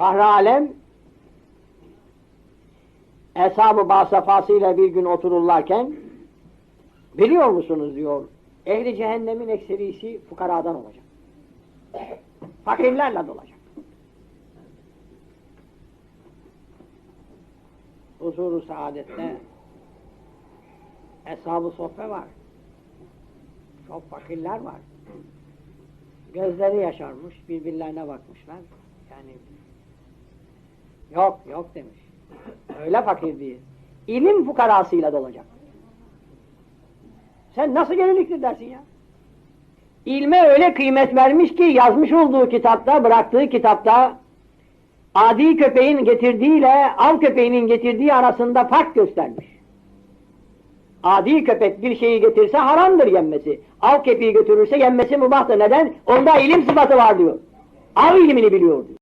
Fahri Alem Eshab-ı Basafasıyla bir gün otururlarken biliyor musunuz diyor ehli cehennemin ekserisi fukaradan olacak. Fakirlerle dolacak. Huzuru saadette Eshab-ı sofra var. Çok fakirler var. Gözleri yaşarmış, birbirlerine bakmışlar. Yani yok yok demiş. Öyle fakir değil. İlim fukarasıyla dolacak. Sen nasıl geriliktir dersin ya? İlme öyle kıymet vermiş ki yazmış olduğu kitapta, bıraktığı kitapta adi köpeğin getirdiğiyle av köpeğinin getirdiği arasında fark göstermiş. Adi köpek bir şeyi getirse haramdır yenmesi. Av köpeği götürürse yenmesi mübahtır. Neden? Onda ilim sıfatı var diyor. Av ilmini biliyor diyor.